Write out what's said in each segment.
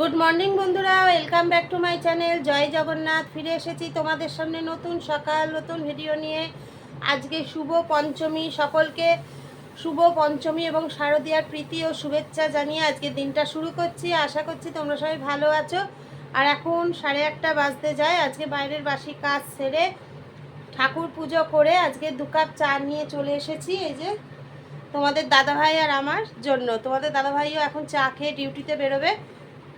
Good morning বন্ধুরা। Welcome back to my channel জয় জগন্নাথ। ফিরে এসেছি তোমাদের সামনে নতুন সকাল, নতুন ভিডিও নিয়ে। আজকে শুভ পঞ্চমী। সকলকে শুভ পঞ্চমী এবং শারদীয়ার প্রীতি ও শুভেচ্ছা জানিয়ে আজকে দিনটা শুরু করছি। আশা করছি তোমরা সবাই ভালো আছো। আর এখন সাড়ে আটটা বাজতে যায়। আজকে বাইরের বাসি কাজ সেরে ঠাকুর পুজো করে আজকে দু কাপ চা নিয়ে চলে এসেছি। এই যে তোমাদের দাদাভাই আর আমার জন্য। তোমাদের দাদাভাইও এখন চা খেয়ে ডিউটিতে বেরোবে।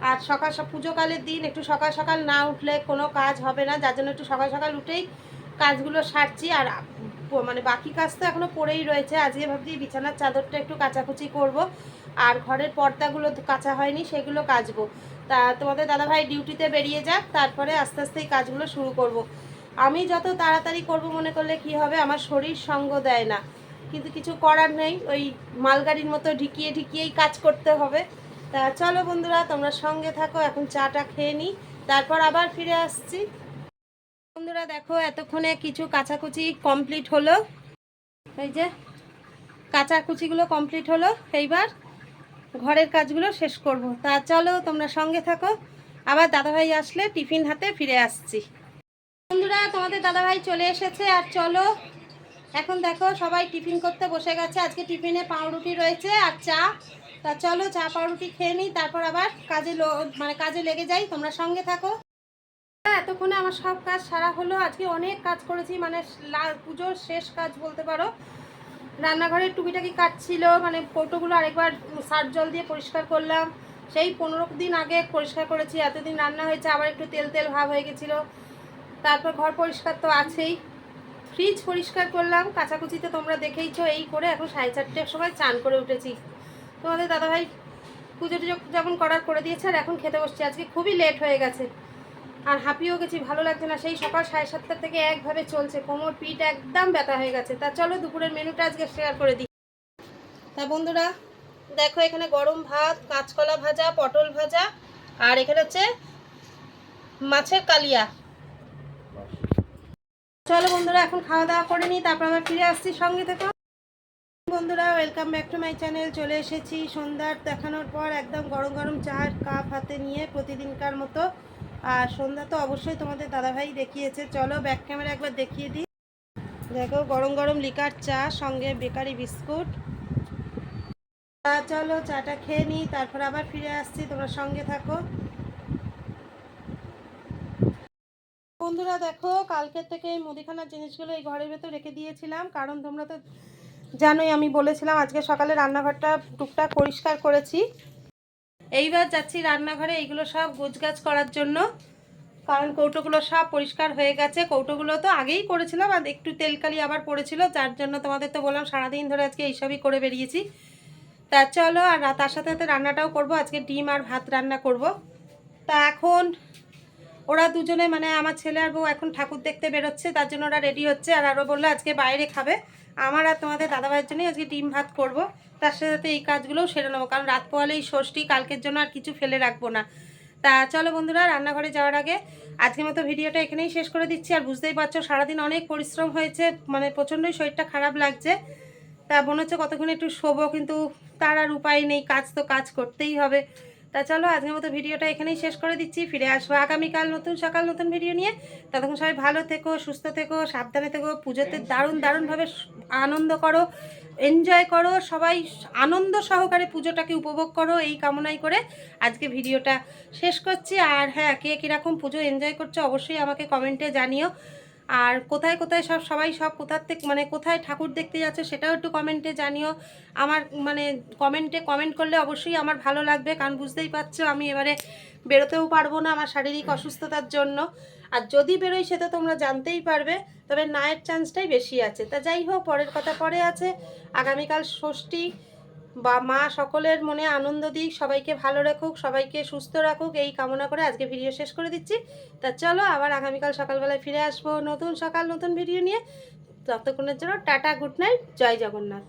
আর সকাল পুজোকালের দিন একটু সকাল সকাল না উঠলে কোনো কাজ হবে না, যার জন্য একটু সকাল সকাল উঠেই কাজগুলো সারছি। আর মানে বাকি কাজ তো এখনও পড়েই রয়েছে, আজকে ভাবছি বিছানার চাদরটা একটু কাচাকুচি করব। আর ঘরের পর্দাগুলো কাঁচা হয়নি, সেগুলো কাচবো। তা তোমাদের দাদাভাই ডিউটিতে বেরিয়ে যাক, তারপরে আস্তে আস্তে এই কাজগুলো শুরু করব। আমি যত তাড়াতাড়ি করব মনে করলে কি হবে, আমার শরীর সঙ্গ দেয় না। কিন্তু কিছু করার নেই, ওই মালগাড়ির মতো ঢিকিয়ে ঢিকিয়েই কাজ করতে হবে। তা চলো বন্ধুরা, তোমরা সঙ্গে থাকো, এখন চাটা খেয়ে নিই তারপর আবার ফিরে আসছি। বন্ধুরা দেখো, এতক্ষণে কিছু কাচাকুচি কমপ্লিট হলো। এই যে, কাচাকুচিগুলো কমপ্লিট হলো। এইবার ঘরের কাজগুলো শেষ করব। তা চলো, তোমরা সঙ্গে থাকো। আবার দাদাভাই আসলে টিফিন হাতে ফিরে আসছি। বন্ধুরা, তোমাদের দাদাভাই চলে এসেছে, আর চলো। এখন দেখো, সবাই টিফিন করতে বসে গেছে। আজকে টিফিনে পাউরুটি রয়েছে আর চা। তা চলো চা পাউরুটি খেয়ে নিই তারপর আবার কাজে মানে কাজে লেগে যাই তোমরা সঙ্গে থাকো। হ্যাঁ, এতক্ষণে আমার সব কাজ সারা হলো আজকে অনেক কাজ করেছি মানে পুজোর শেষ কাজ বলতে পারো। রান্নাঘরের টুকিটাকি কাজ ছিল মানে কৌটোগুলো আরেকবার সার্ফ জল দিয়ে পরিষ্কার করলাম। সেই পনেরো দিন আগে পরিষ্কার করেছি এতদিন রান্না হয়েছে আবার একটু তেল তেল ভাব হয়ে গেছিল। তারপর ঘর পরিষ্কার তো আছেই। ফ্রিজ পরিষ্কার করলাম কাচাকুচিতে তোমরা দেখেইছো এই করে এখন সাড়ে চারটের সময় চান করে উঠেছি। তোমাদের দাদাভাই পুজো টুজো যখন করার করে দিয়েছে, আর এখন খেতে বসছি। আজকে খুবই লেট হয়ে গেছে। আর হাঁপিয়েও গেছি, ভালো লাগছে না। সেই সকাল সাড়ে সাতটা থেকে একভাবে চলছে। কোমর, পিঠ একদম ব্যথা হয়ে গেছে। তা চলো দুপুরের মেনুটা আজকে শেয়ার করে দিই। তা বন্ধুরা, দেখো এখানে গরম ভাত, কাঁচকলা ভাজা, পটল ভাজা, আর এখানে হচ্ছে মাছের কালিয়া। চলো বন্ধুরা, এখন খাওয়া দাওয়া করে নিই, তারপর আবার ফিরে আসছি সঙ্গে থেকে বন্ধুরা welcome back to my channel চলে এসেছি সন্ধ্যার দেখানোর পর একদম গরম গরম চার কাপ হাতে নিয়ে প্রতিদিনকার মতো। আর সন্ধ্যা তো অবশ্যই তোমাদের দাদাভাই দেখিয়েছে। চলো ব্যাক ক্যামেরা একবার দেখিয়ে দিই। দেখো, গরম গরম লিকার চা, সঙ্গে বেকারি বিস্কুট। চলো চাটা খেয়ে নিই, তারপর আবার ফিরে আসছি, তোমরা সঙ্গে থাকো। বন্ধুরা, দেখো, কালকের থেকে এই মুদিখানার জিনিসগুলো এই ঘরের ভেতর রেখে দিয়েছিলাম। কারণ তোমরা তো জানোই আমি বলেছিলাম আজকে সকালে রান্নাঘরটা টুকটাক পরিষ্কার করেছি। এইবার যাচ্ছি রান্নাঘরে, এইগুলো সব গোছগাছ করার জন্য। কারণ কৌটোগুলো সব পরিষ্কার হয়ে গেছে। কৌটোগুলো তো আগেই করেছিলাম আর একটু তেলকালি আবার পড়েছিল, যার জন্য তোমাদের তো বললাম সারাদিন ধরে আজকে এইসবই করে বেরিয়েছি। তা চলো, আর তার সাথে সাথে রান্নাটাও করব। আজকে ডিম আর ভাত রান্না করব। তা এখন ওরা দুজনে মানে আমার ছেলে আর বউ এখন ঠাকুর দেখতে বেরোচ্ছে, তার জন্য ওরা রেডি হচ্ছে। আর আরও বলল আজকে বাইরে খাবে। আমার আর তোমাদের দাদাভাইয়ের জন্যই আজকে ডিম ভাত করব। তার সাথে সাথে এই কাজগুলোও সেরে নেব, কারণ রাত পোয়ালেই ষষ্ঠী, কালকের জন্য আর কিছু ফেলে রাখব না। তা চলো বন্ধুরা, রান্নাঘরে যাওয়ার আগে আজকের মতো ভিডিওটা এখানেই শেষ করে দিচ্ছি। আর বুঝতেই পারছ, সারাদিন অনেক পরিশ্রম হয়েছে মানে প্রচণ্ডই শরীরটা খারাপ লাগছে। তা মনে হচ্ছে কতক্ষণ একটু শোবো, কিন্তু তার আর উপায় নেই, কাজ তো কাজ করতেই হবে। তা চলো আজকের মতো ভিডিওটা এখানেই শেষ করে দিচ্ছি। ফিরে আসব আগামীকাল নতুন, সকাল নতুন ভিডিও নিয়ে। ততক্ষণ সবাই ভালো থেকো, সুস্থ থেকো, সাবধানে থেকো, পুজোতে দারুণ, দারুণভাবে আনন্দ করো এনজয় করো, সবাই আনন্দ সহকারে পুজোটাকে উপভোগ করো, এই কামনাই করে আজকে ভিডিওটা শেষ করছি। আর হ্যাঁ কে কীরকম পুজো এনজয় করছ অবশ্যই আমাকে কমেন্টে জানিও। আর কোথায় কোথায় সব, সবাই সব কোথার থেকে মানে কোথায় ঠাকুর দেখতে যাচ্ছে সেটাও একটু কমেন্টে জানিও। আমার মানে কমেন্টে কমেন্ট করলে অবশ্যই আমার ভালো লাগবে, কারণ বুঝতেই পারছ আমি এবারে বেরোতেও পারব না আমার শারীরিক অসুস্থতার জন্য। আর যদি বেরোই সেটা তোমরা জানতেই পারবে, তবে নায়ের চান্সটাই বেশি আছে। তা যাই হোক, পরের কথা পরে আছে। আগামীকাল ষষ্ঠী বা মা সকলের মনে আনন্দ দিক, সবাইকে ভালো রাখুক, সবাইকে সুস্থ রাখুক, এই কামনা করে আজকে ভিডিও শেষ করে দিচ্ছি। তা চলো আবার আগামীকাল সকালবেলায় ফিরে আসব নতুন সকাল, নতুন ভিডিও নিয়ে। ততক্ষণের জন্য টাটা, গুড নাইট, জয় জগন্নাথ।